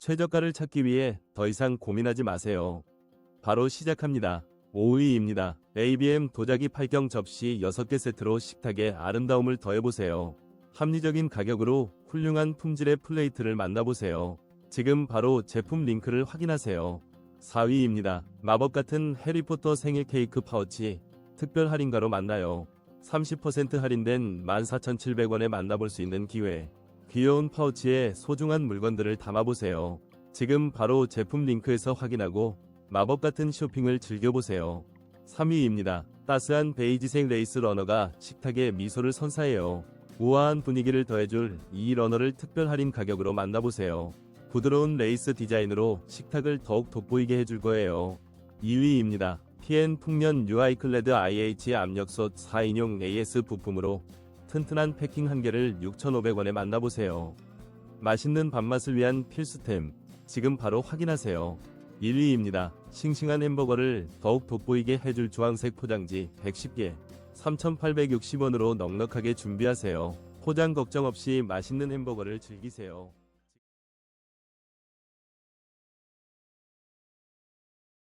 최저가를 찾기 위해 더 이상 고민하지 마세요. 바로 시작합니다. 5위입니다. ABM 도자기 8경 접시 6개 세트로 식탁에 아름다움을 더해보세요. 합리적인 가격으로 훌륭한 품질의 플레이트를 만나보세요. 지금 바로 제품 링크를 확인하세요. 4위입니다. 마법 같은 해리포터 생일 케이크 파우치 특별 할인가로 만나요. 30% 할인된 14,700원에 만나볼 수 있는 기회. 귀여운 파우치에 소중한 물건들을 담아보세요. 지금 바로 제품 링크에서 확인하고 마법 같은 쇼핑을 즐겨보세요. 3위입니다. 따스한 베이지색 레이스 러너가 식탁에 미소를 선사해요. 우아한 분위기를 더해줄 이 러너를 특별 할인 가격으로 만나보세요. 부드러운 레이스 디자인으로 식탁을 더욱 돋보이게 해줄 거예요. 2위입니다. PN 풍년 UI 클레드 IH 압력솥 4인용 AS 부품으로 튼튼한 패킹 한 개를 6,500원에 만나보세요. 맛있는 밥맛을 위한 필수템, 지금 바로 확인하세요. 1위입니다. 싱싱한 햄버거를 더욱 돋보이게 해줄 주황색 포장지 110개, 3,860원으로 넉넉하게 준비하세요. 포장 걱정 없이 맛있는 햄버거를 즐기세요.